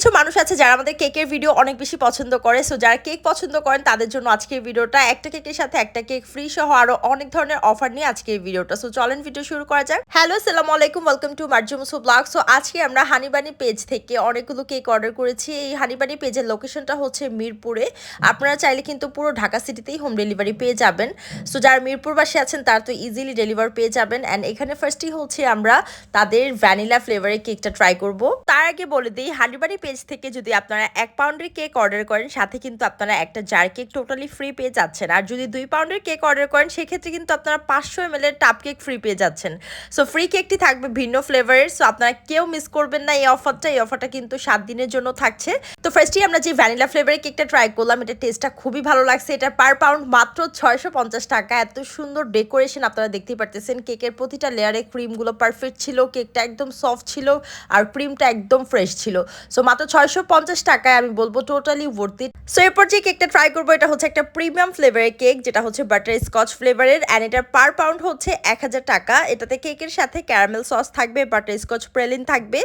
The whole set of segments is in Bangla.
কিছু মানুষ আছে যারা আমাদের কেকের ভিডিও অনেক বেশি পছন্দ করে। সো যারা কেক পছন্দ করেন, তাদের জন্য আজকের ভিডিওটা একটা কেকের সাথে একটা কেক ফ্রি সহ আরও অনেক ধরনের অফার নিয়ে আজকের ভিডিওটা সো চলেন ভিডিও শুরু করা যাক। হ্যালো সালাম আলাইকুম ওয়েলকাম টু মার্জুমসো ব্লগ সো আজকে আমরা হানিবানি পেজ থেকে অনেকগুলো কেক অর্ডার করেছি। এই হানিবানি পেজের লোকেশনটা হচ্ছে মিরপুরে। আপনারা চাইলে কিন্তু পুরো ঢাকা সিটিতেই হোম ডেলিভারি পেয়ে যাবেন। সো যারা মিরপুরবাসী আছেন, তারা তো ইজিলি ডেলিভার পেয়ে যাবেন। অ্যান্ড এখানে ফার্স্টই হচ্ছে আমরা তাদের ভ্যানিলা ফ্লেভারের কেকটা ট্রাই করব। তার আগে বলে দিই হানিবানি পেজ থেকে যদি আপনারা এক পাউন্ডের কেক অর্ডার করেন, সাথে কিন্তু আপনারা একটা জার কেক টোটালি ফ্রি পেয়ে যাচ্ছেন। আর যদি দুই পাউন্ডের কেক অর্ডার করেন, সেক্ষেত্রে কিন্তু আপনারা পাঁচশো এম এর টাপ কেক ফ্রি পেয়ে যাচ্ছেন। সো ফ্রি কেকটি থাকবে ভিন্ন ফ্লেভারের সো আপনারা কেউ মিস করবেন না এই অফারটা এই অফারটা কিন্তু সাত দিনের জন্য থাকছে। তো ফার্স্টই আমরা যে ভ্যানিলা ফ্লেভারের কেকটা ট্রাই করলাম, এটা টেস্টটা খুবই ভালো লাগছে। এটা পার পাউন্ড মাত্র ছয়শো পঞ্চাশ টাকা। এত সুন্দর ডেকোরেশন আপনারা দেখতেই পারতেছেন। কেকের প্রতিটা লেয়ারে ক্রিমগুলো পারফেক্ট ছিল কেকটা একদম সফট ছিল, আর ক্রিমটা একদম ফ্রেশ ছিল। সো মাত্র ছয়শো পঞ্চাশ টাকায় আমি বলব টোটালি ভর্তি সো এরপর যে কেকটা ট্রাই করব, এটা হচ্ছে একটা প্রিমিয়াম ফ্লেভারের কেক যেটা হচ্ছে বাটার স্কচ ফ্লেভারের অ্যান্ড এটার পার পাউন্ড হচ্ছে এক হাজার টাকা। এটাতে কেকের সাথে ক্যারামেল সস থাকবে বাটার স্কচ প্রেলিন থাকবে।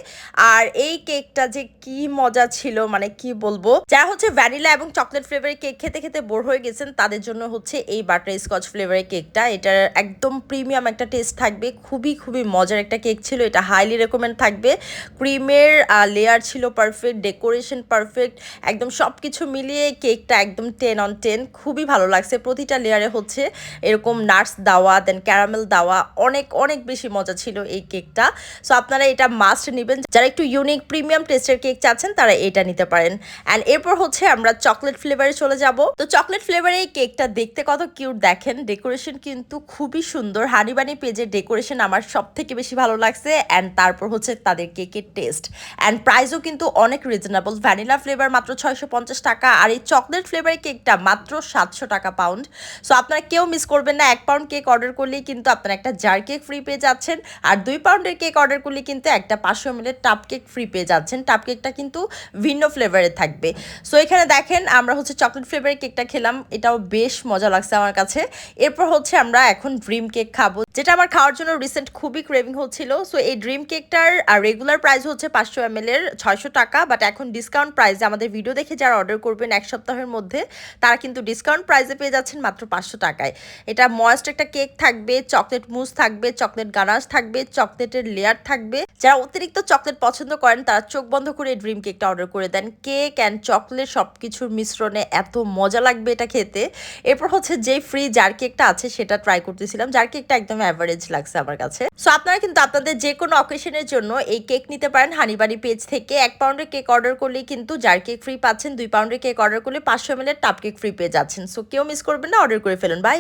আর এই কেকটা যে কি মজা ছিল মানে কি বলব? যারা হচ্ছে ভ্যানিলা এবং চকলেট ফ্লেভারের কেক খেতে খেতে বোর হয়ে গেছেন, তাদের জন্য হচ্ছে এই বাটার স্কচ ফ্লেভারের কেকটা এটার একদম প্রিমিয়াম একটা টেস্ট থাকবে, খুবই খুবই মজার একটা কেক ছিল। এটা হাইলি রেকমেন্ড থাকবে। ক্রিমের লেয়ার ছিল পারফেক্ট ডেকোরেশন পারফেক্ট, একদম সব কিছু মিলিয়ে কেকটা একদম টেন অন টেন খুবই ভালো লাগছে। প্রতিটা লেয়ারে হচ্ছে এরকম নাটস দেওয়া দেন ক্যারামেল দেওয়া, অনেক অনেক বেশি মজা ছিল এই কেকটা। সো আপনারা এটা মাস্ট নেবেন। যারা একটু ইউনিক প্রিমিয়াম টেস্টের কেক চাচ্ছেন, তারা এটা নিতে পারেন। অ্যান্ড এরপর হচ্ছে আমরা চকলেট ফ্লেভারে চলে যাব। তো চকলেট ফ্লেভারে এই কেকটা দেখতে কত কিউট দেখেন। ডেকোরেশন কিন্তু খুবই সুন্দর। হানিবানি পেজের ডেকোরেশন আমার সব থেকে বেশি ভালো লাগছে। অ্যান্ড তারপর হচ্ছে তাদের কেকের টেস্ট অ্যান্ড প্রাইসও কিন্তু অনেক রিজনেবল ভ্যানিলা ফ্লেভার মাত্র ছয়শো পঞ্চাশ টাকা আর এই চকলেট ফ্লেভারের কেকটা মাত্র সাতশো টাকা পাউন্ড সো আপনারা কেউ মিস করবেন না, এক পাউন্ড কেক অর্ডার করলেই কিন্তু আপনারা একটা জার কেক ফ্রি পেয়ে যাচ্ছেন আর দুই পাউন্ডের কেক অর্ডার করলে কিন্তু একটা পাঁচশো মিলের টাপ কেক ফ্রি পেয়ে যাচ্ছেন। টাপ কেকটা কিন্তু ভিন্ন ফ্লেভারের থাকবে। সো এখানে দেখেন আমরা হচ্ছে চকলেট ফ্লেভারের কেকটা খেলাম, এটাও বেশ মজা লাগছে আমার কাছে। এরপর হচ্ছে আমরা এখন ড্রিম কেক খাব, যেটা আমার খাওয়ার জন্য রিসেন্ট খুবই ক্রেভিং হচ্ছিল। সো এই ড্রিম কেকটার রেগুলার প্রাইস হচ্ছে পাঁচশো এম এর ছয়শো টাকা বাট এখন ডিসকাউন্ট প্রাইসে আমাদের ভিডিও দেখে যারা অর্ডার করবেন এক সপ্তাহের মধ্যে, তারা কিন্তু ডিসকাউন্ট প্রাইসে পেয়ে যাচ্ছেন মাত্র পাঁচশো টাকায়। এটা ময়েস্ট একটা কেক থাকবে চকলেট মুস থাকবে চকলেট গানাশ থাকবে চকলেটের লেয়ার থাকবে। যারা অতিরিক্ত চকলেট পছন্দ করেন, তারা চোখ বন্ধ করে ড্রিম কেকটা অর্ডার করে দেন। কেক অ্যান্ড চকলেট সব কিছুর মিশ্রণে এত মজা লাগবে এটা খেতে। এরপর হচ্ছে যে ফ্রি জার কেকটা আছে, সেটা ট্রাই করতেছিলাম। জার কেকটা একদম অ্যাভারেজ লাগছে আমার কাছে। সো আপনারা কিন্তু আপনাদের যে কোনো অকেশনের জন্য এই কেক নিতে পারেন হানিবাড়ি পেজ থেকে। এক পাউন্ডের কেক অর্ডার করলেই কিন্তু জার কেক ফ্রি পাচ্ছেন, দুই পাউন্ডের কেক অর্ডার করলে পাঁচশো এম এর টাপ কেক ফ্রি পেয়ে যাচ্ছেন। সো কেউ মিস করবেন না অর্ডার করে ফেলুন। বাই